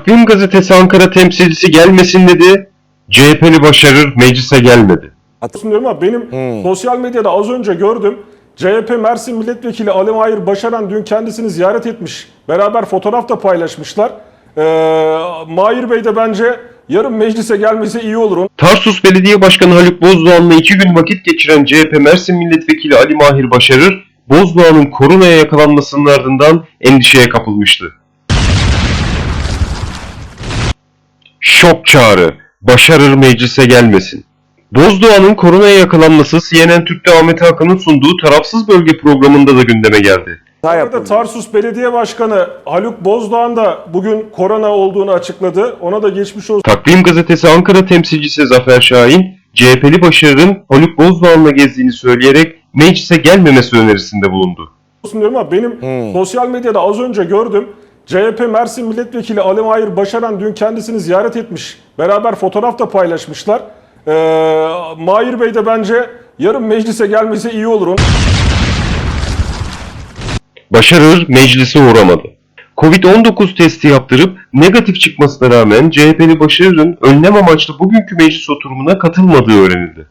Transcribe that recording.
Takvim gazetesi Ankara temsilcisi gelmesin dedi. CHP'li başarır meclise gelmedi. Hatırlıyorum ama benim sosyal medyada az önce gördüm. CHP Mersin Milletvekili Ali Mahir Başaran dün kendisini ziyaret etmiş. Beraber fotoğraf da paylaşmışlar. Ee, Mahir Bey de bence yarın meclise gelmesi iyi olur. Tarsus Belediye Başkanı Haluk Bozdoğan'la iki gün vakit geçiren CHP Mersin Milletvekili Ali Mahir Başarır, Bozdoğan'ın koronaya yakalanmasının ardından endişeye kapılmıştı. Şok çağrı, Başarır meclise gelmesin. Bozdoğan'ın koronaya yakalanması CNN Türk'te Ahmet Hakan'ın sunduğu tarafsız bölge programında da gündeme geldi. Yapıldı. Tarsus Belediye Başkanı Haluk Bozdoğan da bugün korona olduğunu açıkladı. Ona da geçmiş olsun Takvim gazetesi Ankara temsilcisi Zafer Şahin, CHP'li Başarır'ın Haluk Bozdoğan'la gezdiğini söyleyerek meclise gelmemesi önerisinde bulundu. diyorum ama benim sosyal medyada az önce gördüm. CHP Mersin Milletvekili Ali Mahir Başaran dün kendisini ziyaret etmiş. Beraber fotoğraf da paylaşmışlar. Ee, Mahir Bey de bence yarın meclise gelmesi iyi olur. Başarır meclise uğramadı. Covid-19 testi yaptırıp negatif çıkmasına rağmen CHP'li Başarır'ın önlem amaçlı bugünkü meclis oturumuna katılmadığı öğrenildi.